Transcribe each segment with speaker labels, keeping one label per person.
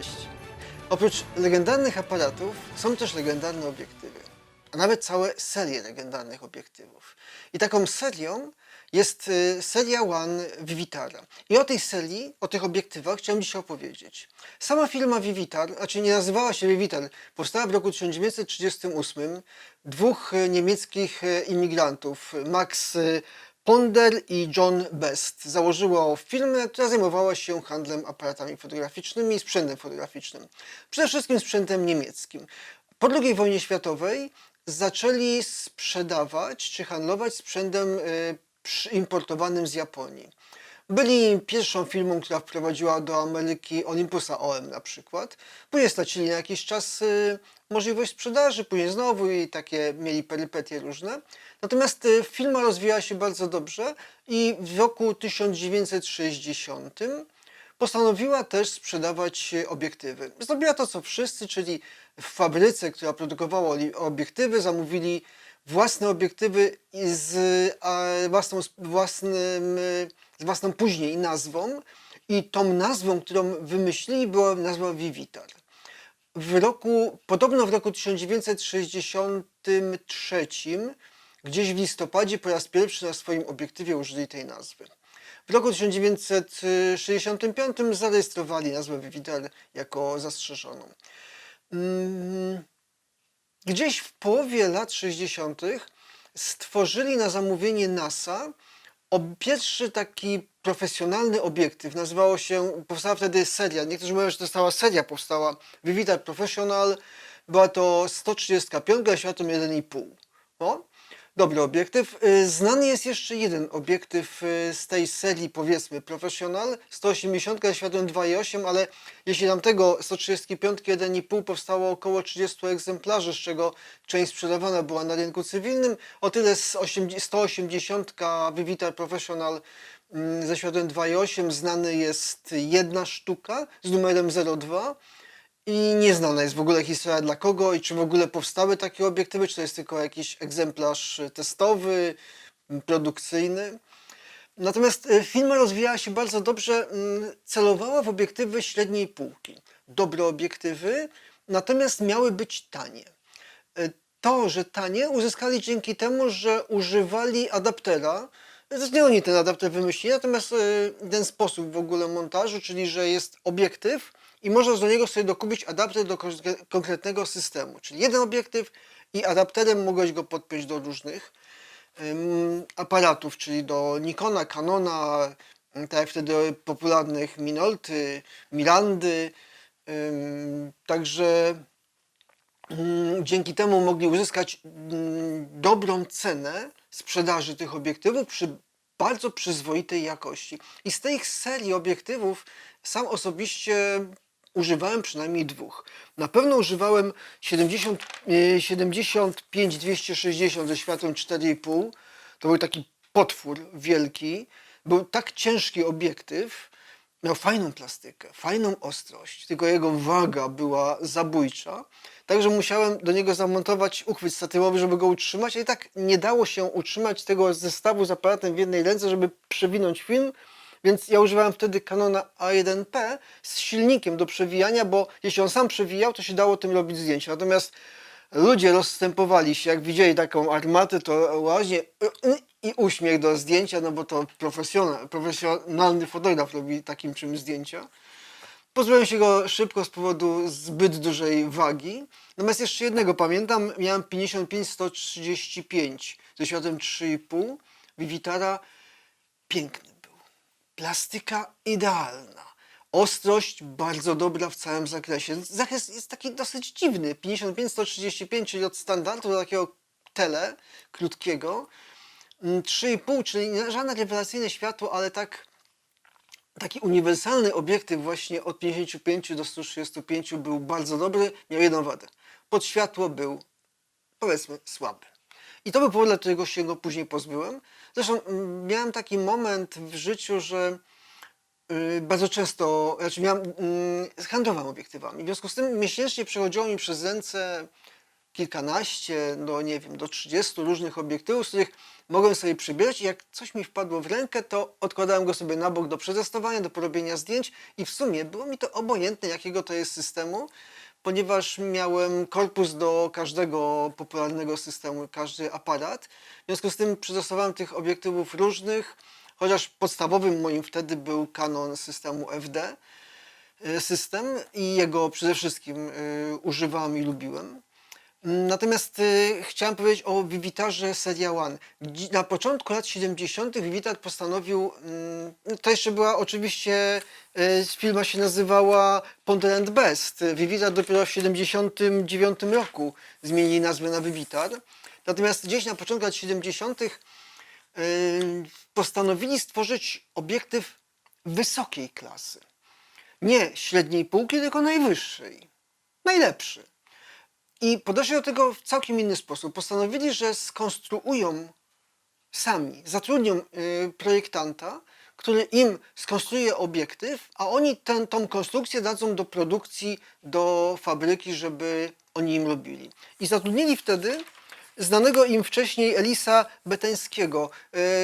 Speaker 1: Cześć. Oprócz legendarnych aparatów są też legendarne obiektywy, a nawet całe serie legendarnych obiektywów. I taką serią jest y, seria One Vivitara. I o tej serii, o tych obiektywach chciałem dzisiaj opowiedzieć. Sama firma Vivitar, znaczy nie nazywała się Vivitar, powstała w roku 1938. Dwóch y, niemieckich y, imigrantów, Max Ponder i John Best założyło firmę, która zajmowała się handlem aparatami fotograficznymi i sprzętem fotograficznym. Przede wszystkim sprzętem niemieckim. Po II wojnie światowej zaczęli sprzedawać czy handlować sprzętem y, importowanym z Japonii. Byli pierwszą firmą, która wprowadziła do Ameryki Olympusa OM na przykład. Później stracili na jakiś czas y, możliwość sprzedaży, później znowu i takie mieli perypetie różne. Natomiast y, firma rozwijała się bardzo dobrze i w roku 1960 postanowiła też sprzedawać e, obiektywy. Zrobiła to co wszyscy, czyli w fabryce, która produkowała obiektywy, zamówili własne obiektywy z, własną, własnym, z własną później nazwą. I tą nazwą, którą wymyślili, była nazwa Vivitar. W roku, podobno w roku 1963, gdzieś w listopadzie, po raz pierwszy na swoim obiektywie użyli tej nazwy. W roku 1965 zarejestrowali nazwę Vivitar jako zastrzeżoną. Mm, Gdzieś w połowie lat 60. stworzyli na zamówienie NASA pierwszy taki profesjonalny obiektyw. Nazywało się, powstała wtedy seria. Niektórzy mówią, że to stała seria, powstała Vivitar Professional. Była to 135, a światłem 1,5. O, dobry obiektyw. Y, Znany jest jeszcze jeden obiektyw y, z tej serii, powiedzmy, Professional. 180 a światłem 2,8, ale jeśli tamtego 135 1,5 powstało około 30 egzemplarzy, z czego część sprzedawana była na rynku cywilnym, o tyle z 80 180 Vivitar Professional mm, ze światłem 2,8 znany jest jedna sztuka z numerem 02. I nieznana jest w ogóle historia dla kogo i czy w ogóle powstały takie obiektywy, czy to jest tylko jakiś egzemplarz testowy, produkcyjny. Natomiast y, firma rozwijała się bardzo dobrze, mm, celowała w obiektywy średniej półki. Dobre obiektywy, natomiast miały być tanie. Y, To, że tanie, uzyskali dzięki temu, że używali adaptera. Zresztą oni ten adapter wymyślili, natomiast y, ten sposób w ogóle montażu, czyli że jest obiektyw i można do niego sobie dokupić adapter do konkre- konkretnego systemu. Czyli jeden obiektyw i adapterem mogłeś go podpiąć do różnych aparatów, czyli do Nikona, Canona, ym, tak jak wtedy popularnych Minolty, Mirandy. Także Mm, dzięki temu mogli uzyskać mm, dobrą cenę sprzedaży tych obiektywów przy bardzo przyzwoitej jakości. I z tej serii obiektywów sam osobiście używałem przynajmniej dwóch. Na pewno używałem 70, e, 75 260 ze światłem 4,5. To był taki potwór wielki. Był tak ciężki obiektyw, miał fajną plastykę, fajną ostrość, tylko jego waga była zabójcza. Także musiałem do niego zamontować uchwyt statywowy, żeby go utrzymać, i tak nie dało się utrzymać tego zestawu z aparatem w jednej ręce, żeby przewinąć film. Więc ja używałem wtedy Canona A1P z silnikiem do przewijania, bo jeśli on sam przewijał, to się dało tym robić zdjęcia. Natomiast ludzie rozstępowali się, jak widzieli taką armatę, to właśnie y, y, i uśmiech do zdjęcia, no bo to profesjonal, profesjonalny fotograf robi takim czymś zdjęcia. Pozbyłem się go szybko z powodu zbyt dużej wagi. Natomiast jeszcze jednego pamiętam, miałem 55-135 ze światłem 3,5. Vivitara piękny był. Plastyka idealna. Ostrość bardzo dobra w całym zakresie. Zakres jest taki dosyć dziwny. 55-135, czyli od standardu do takiego tele krótkiego. Mm, 3,5, czyli nie żadne rewelacyjne światło, ale tak taki uniwersalny obiektyw właśnie od 55 do 135 był bardzo dobry, miał jedną wadę. Pod światło był powiedzmy słaby. I to był powód, dla którego się go później pozbyłem. Zresztą mm, miałem taki moment w życiu, że y, bardzo często, znaczy miałem, mm, handlowałem obiektywami. W związku z tym miesięcznie przechodziło mi przez ręce kilkanaście, no nie wiem, do 30 różnych obiektywów, z których mogłem sobie przybierać i jak coś mi wpadło w rękę, to odkładałem go sobie na bok do przetestowania, do porobienia zdjęć i w sumie było mi to obojętne, jakiego to jest systemu, ponieważ miałem korpus do każdego popularnego systemu, każdy aparat. W związku z tym przetestowałem tych obiektywów różnych, chociaż podstawowym moim wtedy był Canon systemu FD y, system i jego przede wszystkim y, używałem i lubiłem. Natomiast y, chciałem powiedzieć o Vivitarze Seria One. Na początku lat 70. Vivitar postanowił, no to jeszcze była oczywiście, y, firma się nazywała Ponder and Best. Vivitar dopiero w 79 roku zmienili nazwę na Vivitar. Natomiast gdzieś na początku lat 70. y, postanowili stworzyć obiektyw wysokiej klasy. Nie średniej półki, tylko najwyższej. Najlepszy. I podeszli do tego w całkiem inny sposób. Postanowili, że skonstruują sami, zatrudnią y, projektanta, który im skonstruuje obiektyw, a oni tę, tą konstrukcję dadzą do produkcji, do fabryki, żeby oni im robili. I zatrudnili wtedy znanego im wcześniej Elisa Beteńskiego.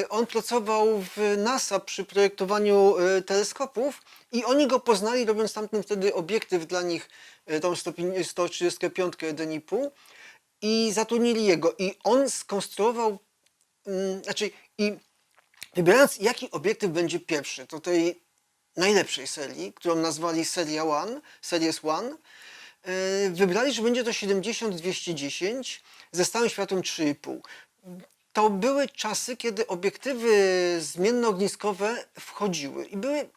Speaker 1: Y, On pracował w NASA przy projektowaniu y, teleskopów i oni go poznali, robiąc tamten wtedy obiektyw dla nich, y, tą 105 135 1,5 i zatrudnili jego. I on skonstruował, mm, znaczy i wybierając jaki obiektyw będzie pierwszy, to tej najlepszej serii, którą nazwali Seria One, Series One, wybrali, że będzie to 70-210 ze stałym światłem 3,5. To były czasy, kiedy obiektywy zmiennoogniskowe wchodziły i były,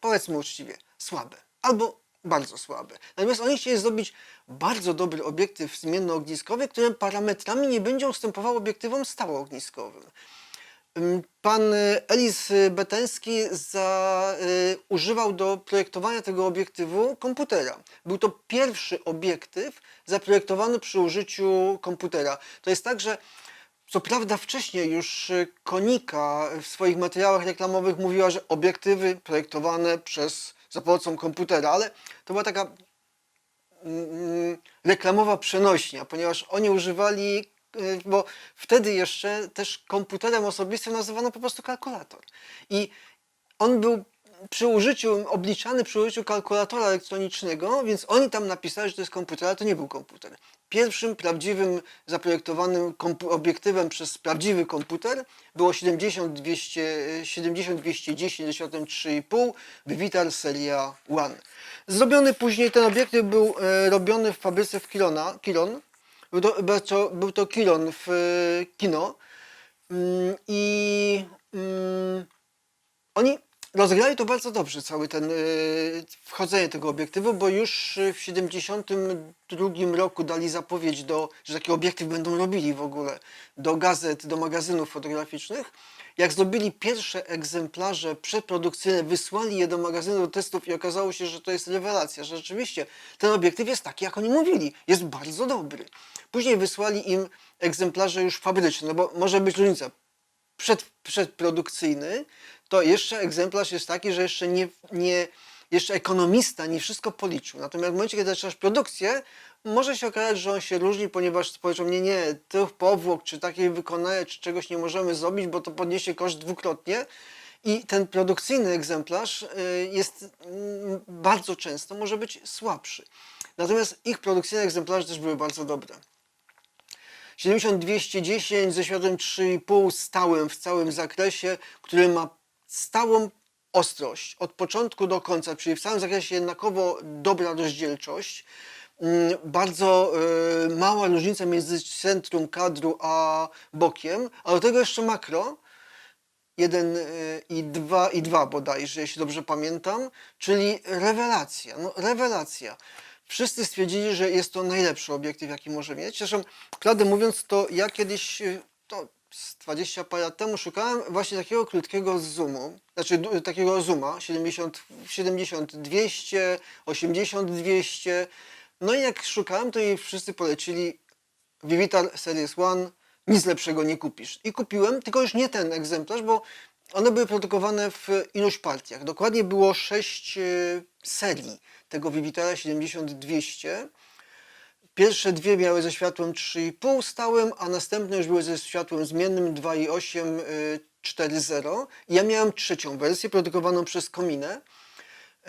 Speaker 1: powiedzmy uczciwie, słabe albo bardzo słabe. Natomiast oni chcieli zrobić bardzo dobry obiektyw zmiennoogniskowy, którym parametrami nie będzie ustępował obiektywom stałoogniskowym. Pan y, Elis Beteński za, y, używał do projektowania tego obiektywu komputera. Był to pierwszy obiektyw zaprojektowany przy użyciu komputera. To jest tak, że co prawda wcześniej już Konika w swoich materiałach reklamowych mówiła, że obiektywy projektowane przez, za pomocą komputera, ale to była taka mm, reklamowa przenośnia, ponieważ oni używali, bo wtedy jeszcze też komputerem osobistym nazywano po prostu kalkulator. I on był przy użyciu, obliczany przy użyciu kalkulatora elektronicznego, więc oni tam napisali, że to jest komputer, ale to nie był komputer. Pierwszym prawdziwym zaprojektowanym obiektywem przez prawdziwy komputer było 70-200 70-210 ze światłem 3,5 Vivitar Seria One. Zrobiony później ten obiektyw był e, robiony w fabryce w Kilona, Kilon. Był to, był to, Kilon w e, kino. Mm, I mm, oni rozegrali to bardzo dobrze, cały ten y, wchodzenie tego obiektywu, bo już y, w 72 roku dali zapowiedź, do, że taki obiektyw będą robili w ogóle do gazet, do magazynów fotograficznych. Jak zrobili pierwsze egzemplarze przedprodukcyjne, wysłali je do magazynu do testów i okazało się, że to jest rewelacja, że rzeczywiście ten obiektyw jest taki, jak oni mówili, jest bardzo dobry. Później wysłali im egzemplarze już fabryczne, no bo może być różnica przed, przedprodukcyjny, to jeszcze egzemplarz jest taki, że jeszcze nie, nie jeszcze ekonomista nie wszystko policzył. Natomiast w momencie, kiedy zaczynasz produkcję, może się okazać, że on się różni, ponieważ powiedzą, nie, nie, tych powłok, czy takiej wykonania, czy czegoś nie możemy zrobić, bo to podniesie koszt dwukrotnie. I ten produkcyjny egzemplarz y, jest mm, bardzo często może być słabszy. Natomiast ich produkcyjne egzemplarze też były bardzo dobre. 70-210 ze światłem 3,5 stałym w całym zakresie, który ma stałą ostrość od początku do końca, czyli w całym zakresie jednakowo dobra rozdzielczość. Mm, Bardzo y, mała różnica między centrum kadru a bokiem, a do tego jeszcze makro. 1 i 2 i 2 bodajże, jeśli dobrze pamiętam, czyli rewelacja, no rewelacja. Wszyscy stwierdzili, że jest to najlepszy obiektyw, jaki może mieć. Zresztą, prawdę mówiąc, to ja kiedyś, y, to z 20 parę lat temu szukałem właśnie takiego krótkiego zoomu, znaczy takiego zooma 70, 70 200, 80 200. No i jak szukałem, to jej wszyscy polecili Vivitar Series One, nic lepszego nie kupisz. I kupiłem, tylko już nie ten egzemplarz, bo one były produkowane w iluś partiach. Dokładnie było sześć e, serii tego Vivitara 70-200. Pierwsze dwie miały ze światłem 3,5 stałym, a następne już były ze światłem zmiennym 2,8 y, 4.0. Ja miałem trzecią wersję produkowaną przez Kominę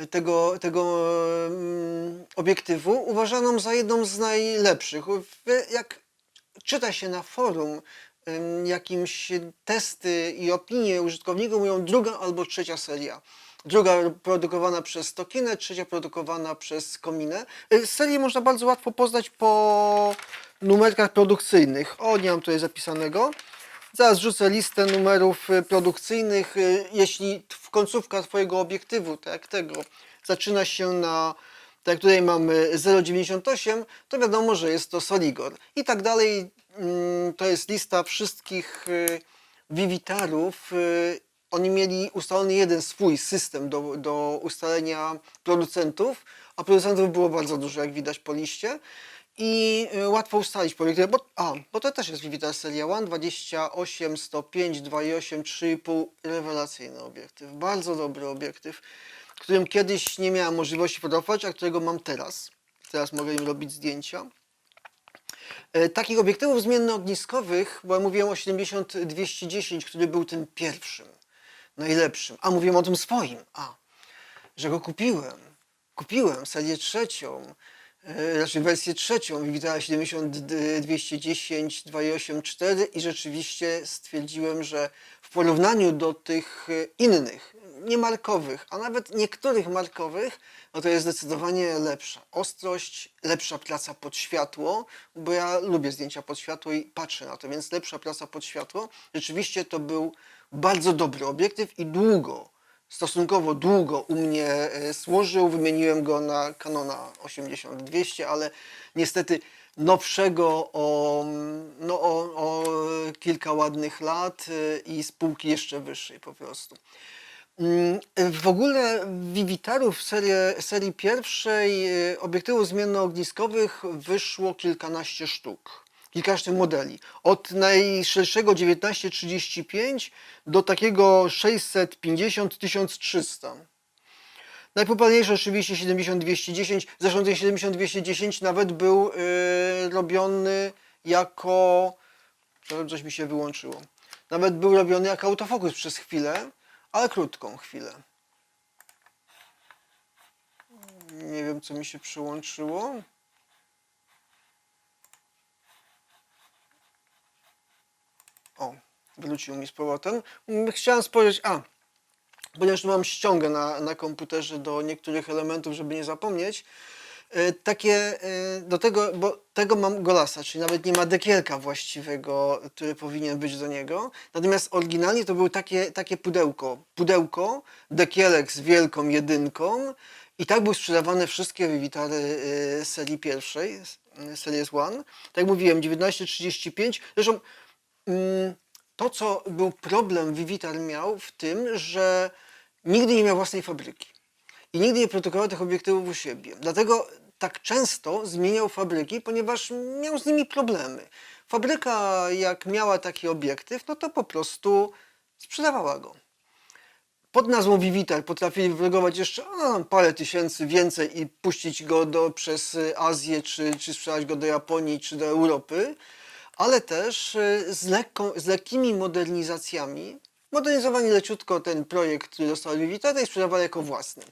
Speaker 1: tego, tego mm, obiektywu, uważaną za jedną z najlepszych. Jak czyta się na forum jakimś testy i opinie użytkowników, mówią druga albo trzecia seria. Druga produkowana przez Tokinę, trzecia produkowana przez Kominę. Y, Serię można bardzo łatwo poznać po numerkach produkcyjnych. O, nie mam tutaj zapisanego. Zaraz rzucę listę numerów y, produkcyjnych. Y, Jeśli końcówka Twojego obiektywu, tak jak tego, zaczyna się na, tak jak tutaj mamy 0,98, to wiadomo, że jest to Soligor. I tak dalej. Mm, To jest lista wszystkich Vivitarów. y, Oni mieli ustalony jeden swój system do, do ustalenia producentów, a producentów było bardzo dużo, jak widać po liście. I y, łatwo ustalić projekty, bo, a, bo to też jest Vivitar Seria 1, 28, 105, 2,8, 3,5, rewelacyjny obiektyw, bardzo dobry obiektyw, którym kiedyś nie miałem możliwości fotografować, a którego mam teraz. Teraz mogę im robić zdjęcia. E, Takich obiektywów zmiennoogniskowych, bo ja mówiłem o 70-210, który był tym pierwszym, najlepszym, a mówiłem o tym swoim, a, że go kupiłem. Kupiłem serię trzecią, znaczy wersję trzecią, Vivitara 70-210 2.8.4 i rzeczywiście stwierdziłem, że w porównaniu do tych e, innych, niemarkowych, a nawet niektórych markowych, no to jest zdecydowanie lepsza. Ostrość, lepsza praca pod światło, bo ja lubię zdjęcia pod światło i patrzę na to, więc lepsza praca pod światło. Rzeczywiście to był bardzo dobry obiektyw i długo, stosunkowo długo u mnie e, służył. Wymieniłem go na Canona 80-200, ale niestety nowszego o, no, o, o kilka ładnych lat e, i spółki jeszcze wyższej po prostu. Mm, W ogóle Vivitarów serii, serii pierwszej e, obiektywów zmiennoogniskowych wyszło kilkanaście sztuk. Kilkanaście modeli. Od najszerszego 1935 do takiego 650-1300. Najpopularniejszy oczywiście 70-210. Zresztą ten 70-210 nawet był e, robiony jako... Coś mi się wyłączyło. Nawet był robiony jako autofokus przez chwilę, ale krótką chwilę. Nie wiem, co mi się przyłączyło. O, wrócił mi z powrotem. Mm, Chciałem spojrzeć. A, ponieważ mam ściągę na, na komputerze do niektórych elementów, żeby nie zapomnieć. e, Takie e, do tego, bo tego mam golasa, czyli nawet nie ma dekielka właściwego, który powinien być do niego. Natomiast oryginalnie to było takie, takie pudełko. Pudełko, dekielek z wielką jedynką i tak były sprzedawane wszystkie Vivitary e, serii pierwszej, Series One. Tak jak mówiłem, 1935. Zresztą to, co był problem Vivitar miał w tym, że nigdy nie miał własnej fabryki i nigdy nie produkował tych obiektywów u siebie. Dlatego tak często zmieniał fabryki, ponieważ miał z nimi problemy. Fabryka, jak miała taki obiektyw, no to po prostu sprzedawała go. Pod nazwą Vivitar potrafili wylegować jeszcze a, parę tysięcy więcej i puścić go do, przez Azję, czy, czy sprzedać go do Japonii, czy do Europy, ale też y, z, lekką, z lekkimi modernizacjami. Modernizowali leciutko ten projekt, który dostał Vivitara i sprzedawali jako własny.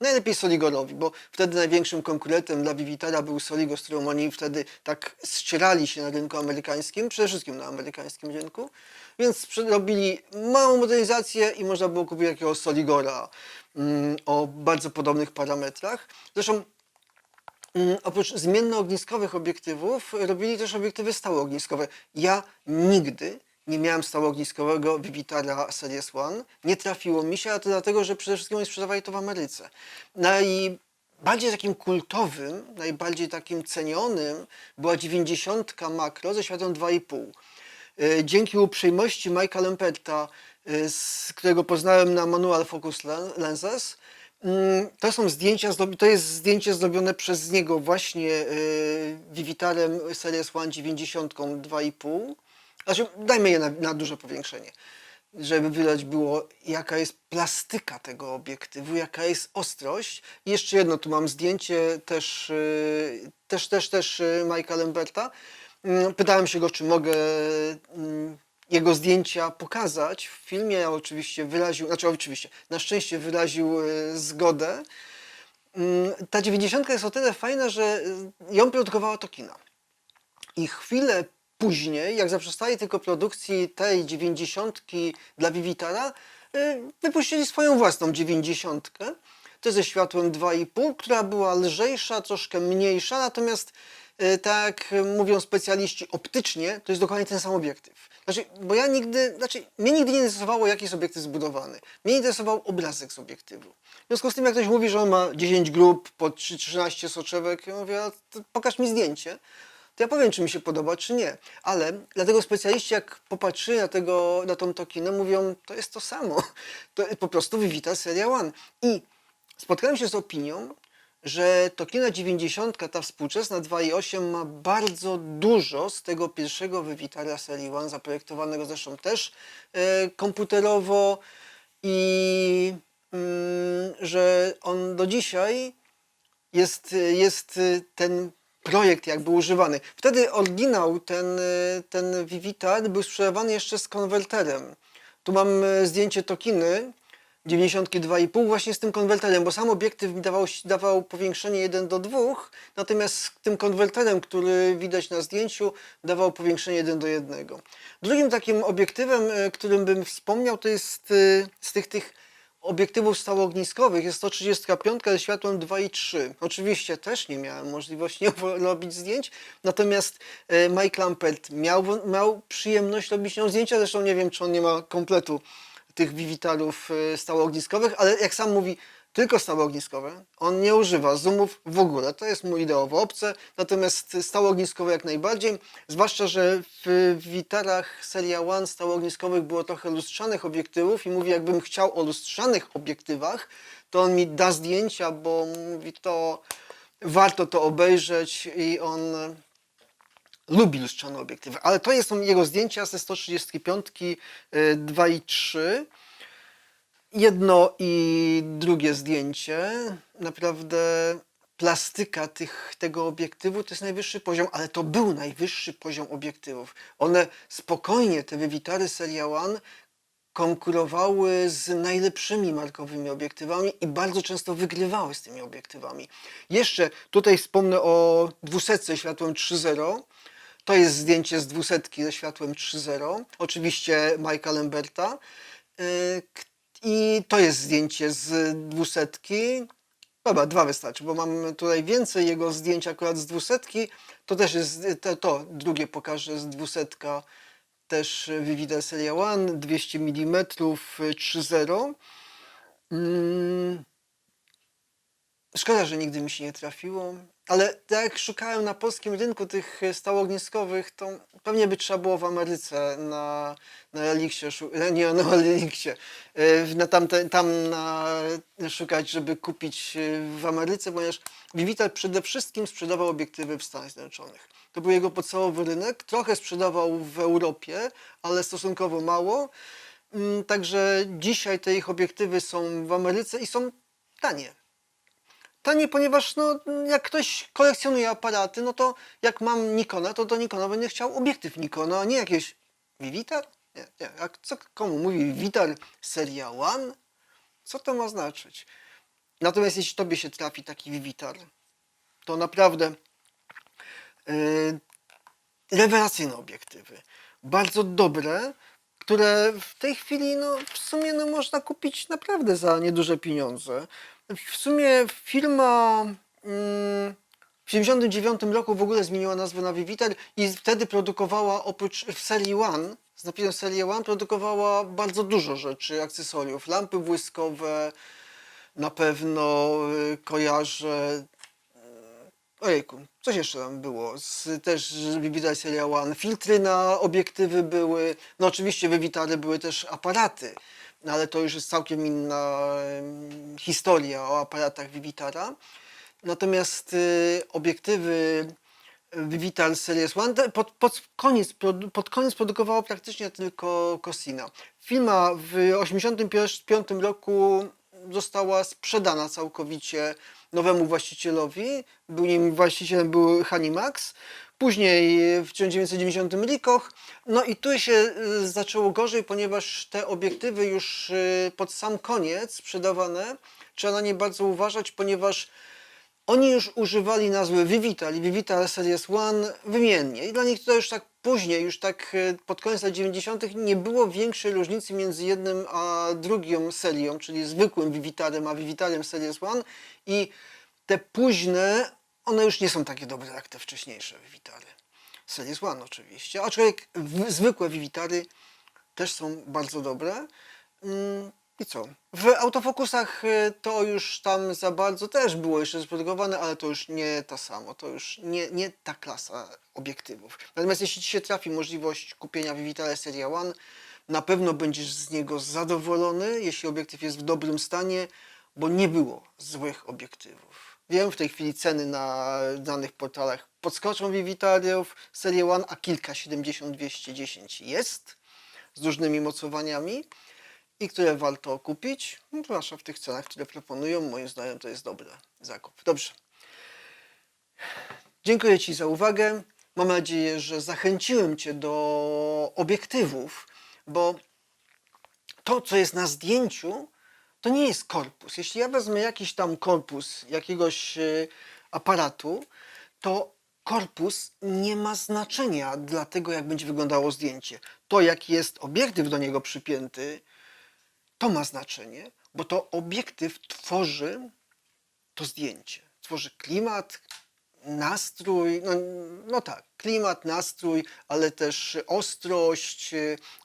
Speaker 1: Najlepiej Soligorowi, bo wtedy największym konkurentem dla Vivitara był Soligor, z którym oni wtedy tak ścierali się na rynku amerykańskim, przede wszystkim na amerykańskim rynku, więc robili małą modernizację i można było kupić jakiegoś Soligora mm, o bardzo podobnych parametrach. Zresztą Oprócz zmiennoogniskowych obiektywów robili też obiektywy stałoogniskowe. Ja nigdy nie miałem stałoogniskowego Vivitara Series One. Nie trafiło mi się, a to dlatego, że przede wszystkim oni sprzedawali to w Ameryce. Najbardziej takim kultowym, najbardziej takim cenionym była 90 makro ze światłem 2,5. E, Dzięki uprzejmości Mike'a Lemperta, e, którego poznałem na Manual Focus Len- Lenses, mm, to są zdjęcia, to jest zdjęcie zrobione przez niego właśnie e, Vivitarem Series One 90 2,5. Znaczy, dajmy je na, na duże powiększenie. żeby widać było, jaka jest plastyka tego obiektywu, jaka jest ostrość. I jeszcze jedno, tu mam zdjęcie też, y, też, też, też y, Majka Lemberta. Mm, Pytałem się go, czy mogę mm, jego zdjęcia pokazać w filmie. Oczywiście wyraził, znaczy oczywiście, na szczęście wyraził y, zgodę. Mm, Ta 90 jest o tyle fajna, że y, ją produkowała Tokina. I chwilę później, jak zaprzestali tylko produkcji tej 90 dla Vivitara, y, wypuścili swoją własną 90. To ze światłem 2,5, która była lżejsza, troszkę mniejsza, natomiast tak mówią specjaliści optycznie, to jest dokładnie ten sam obiektyw. Znaczy, bo ja nigdy, znaczy, mnie nigdy nie interesowało, jaki jest obiektyw zbudowany. Mnie interesował obrazek z obiektywu. W związku z tym, jak ktoś mówi, że on ma 10 grup, po 3 13 soczewek, ja mówię, pokaż mi zdjęcie to ja powiem, czy mi się podoba, czy nie. Ale dlatego specjaliści, jak popatrzyli na, tego, na tą tokinę, mówią, to jest to samo. To po prostu wywita seria One. I spotkałem się z opinią, że Tokina 90, ta współczesna 2.8 ma bardzo dużo z tego pierwszego wywitara serii One, zaprojektowanego zresztą też e, komputerowo i mm, że on do dzisiaj jest, jest ten projekt jakby używany. Wtedy oryginał, ten, ten Vivitar był sprzedawany jeszcze z konwerterem. Tu mam e, zdjęcie Tokiny 92,5 właśnie z tym konwerterem, bo sam obiektyw mi dawał, dawał powiększenie 1 do 2, natomiast tym konwerterem, który widać na zdjęciu, dawał powiększenie 1 do 1. Drugim takim obiektywem, e, którym bym wspomniał, to jest e, z tych, tych obiektywów stałoogniskowych jest 135 ze światłem 2,3. Oczywiście też nie miałem możliwości robić zdjęć, natomiast e, Mike Lampert miał, miał przyjemność robić nią zdjęcia, zresztą nie wiem, czy on nie ma kompletu tych wiwitarów e, stałoogniskowych, ale jak sam mówi, tylko stałoogniskowe. On nie używa zoomów w ogóle. To jest mu ideowo obce, natomiast stałoogniskowe jak najbardziej. Zwłaszcza, że w witarach seria One stałoogniskowych było trochę lustrzanych obiektywów i mówi, jakbym chciał o lustrzanych obiektywach, to on mi da zdjęcia, bo mówi to warto to obejrzeć i on lubi lustrzane obiektywy. Ale to są jego zdjęcia ze 135 2.3 jedno i drugie zdjęcie, naprawdę plastyka tych, tego obiektywu to jest najwyższy poziom, ale to był najwyższy poziom obiektywów. One spokojnie, te wywitary Seria One, konkurowały z najlepszymi markowymi obiektywami i bardzo często wygrywały z tymi obiektywami. Jeszcze tutaj wspomnę o dwusetce światłem 3.0. To jest zdjęcie z dwusetki ze światłem 3.0. Oczywiście Majka Lemberta. Yy, i to jest zdjęcie z dwusetki. Dobra, dwa wystarczy, bo mam tutaj więcej jego zdjęć akurat z dwusetki. To też jest, to, to drugie pokażę z dwusetka, też Vivida Seria One, 200 mm 3.0. Mm. Szkoda, że nigdy mi się nie trafiło, ale tak jak szukałem na polskim rynku tych stałogniskowych, to pewnie by trzeba było w Ameryce na, na Reliksie, szu- nie na Reliksie, e, na tamte, tam na, szukać, żeby kupić e, w Ameryce, ponieważ Vivitar przede wszystkim sprzedawał obiektywy w Stanach Zjednoczonych. To był jego podstawowy rynek, trochę sprzedawał w Europie, ale stosunkowo mało. Mm, Także dzisiaj te ich obiektywy są w Ameryce i są tanie. Tanie, ponieważ no, jak ktoś kolekcjonuje aparaty, no to jak mam Nikona, to do Nikona będę chciał obiektyw Nikona, a nie jakieś Vivitar? Nie, nie. Jak co komu mówi Vivitar seria One? Co to ma znaczyć? Natomiast jeśli tobie się trafi taki Vivitar, to naprawdę yy, rewelacyjne obiektywy. Bardzo dobre, które w tej chwili no, w sumie no, można kupić naprawdę za nieduże pieniądze. W sumie firma mm, w 1979 roku w ogóle zmieniła nazwę na Vivitar i wtedy produkowała oprócz w serii One, z napisem serii One, produkowała bardzo dużo rzeczy, akcesoriów, lampy błyskowe, na pewno y, kojarzę Ojejku, coś jeszcze tam było. Z, też Vivida Seria One. Filtry na obiektywy były. No oczywiście wywitary były też aparaty, no ale to już jest całkiem inna historia o aparatach Vivitara. Natomiast y, obiektywy Vivital Series One. Pod, pod, koniec, pod koniec produkowało praktycznie tylko Cosina. Firma w 1985 roku została sprzedana całkowicie nowemu właścicielowi. Był nim właścicielem był Hanimax. Później w 1990 Rikoch. No i tu się y, zaczęło gorzej, ponieważ te obiektywy już y, pod sam koniec sprzedawane. Trzeba na nie bardzo uważać, ponieważ oni już używali nazwy Vivital i Vivital Series One wymiennie. I dla nich to już tak później, już tak e, pod koniec lat 90. nie było większej różnicy między jednym a drugą serią, czyli zwykłym Vivitalem a Vivitalem Series One. I te późne, one już nie są takie dobre jak te wcześniejsze Vivitale. Series One oczywiście. Aczkolwiek zwykłe Vivitary też są bardzo dobre. Mm, I co? W autofokusach y, to już tam za bardzo też było jeszcze sprodukowane, ale to już nie to samo, to już nie, nie ta klasa obiektywów. Natomiast jeśli Ci się trafi możliwość kupienia Vivitale Seria One, na pewno będziesz z niego zadowolony, jeśli obiektyw jest w dobrym stanie, bo nie było złych obiektywów. Wiem, w tej chwili ceny na danych portalach podskoczą Vivitariów Serie One, a kilka 70-210 jest z różnymi mocowaniami i które warto kupić, no, zwłaszcza w tych cenach, które proponują. Moim zdaniem to jest dobry zakup. Dobrze. Dziękuję Ci za uwagę. Mam nadzieję, że zachęciłem Cię do obiektywów, bo to, co jest na zdjęciu, to nie jest korpus. Jeśli ja wezmę jakiś tam korpus jakiegoś e, aparatu, to korpus nie ma znaczenia dla tego, jak będzie wyglądało zdjęcie. To, jaki jest obiektyw do niego przypięty, to ma znaczenie, bo to obiektyw tworzy to zdjęcie. Tworzy klimat, nastrój, no, no tak, klimat, nastrój, ale też ostrość,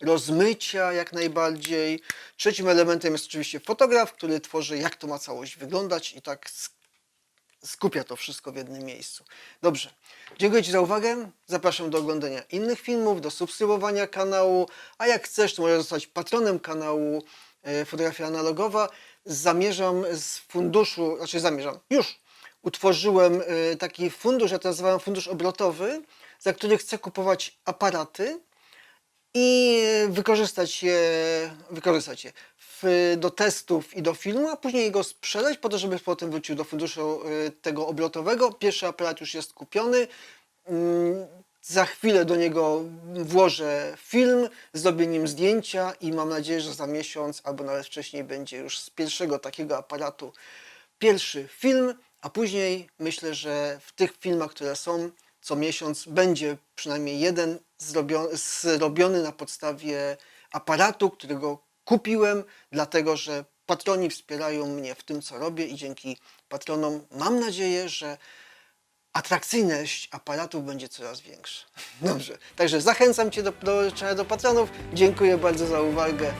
Speaker 1: rozmycia jak najbardziej. Trzecim elementem jest oczywiście fotograf, który tworzy, jak to ma całość wyglądać i tak sk- skupia to wszystko w jednym miejscu. Dobrze, dziękuję Ci za uwagę. Zapraszam do oglądania innych filmów, do subskrybowania kanału, a jak chcesz, to możesz zostać patronem kanału e, Fotografia Analogowa. Zamierzam z funduszu, znaczy zamierzam, już utworzyłem e, taki fundusz, ja to nazywam fundusz obrotowy, za który chcę kupować aparaty i wykorzystać je, wykorzystać je w, do testów i do filmu, a później go sprzedać po to, żeby potem wrócił do funduszu y, tego obrotowego. Pierwszy aparat już jest kupiony. Mm, Za chwilę do niego włożę film, zrobię nim zdjęcia i mam nadzieję, że za miesiąc albo nawet wcześniej będzie już z pierwszego takiego aparatu pierwszy film, a później myślę, że w tych filmach, które są co miesiąc, będzie przynajmniej jeden zrobiony, na podstawie aparatu, którego kupiłem, dlatego że patroni wspierają mnie w tym, co robię i dzięki patronom mam nadzieję, że atrakcyjność aparatów będzie coraz większa. Dobrze, także zachęcam Cię do dołączenia do patronów. Dziękuję bardzo za uwagę.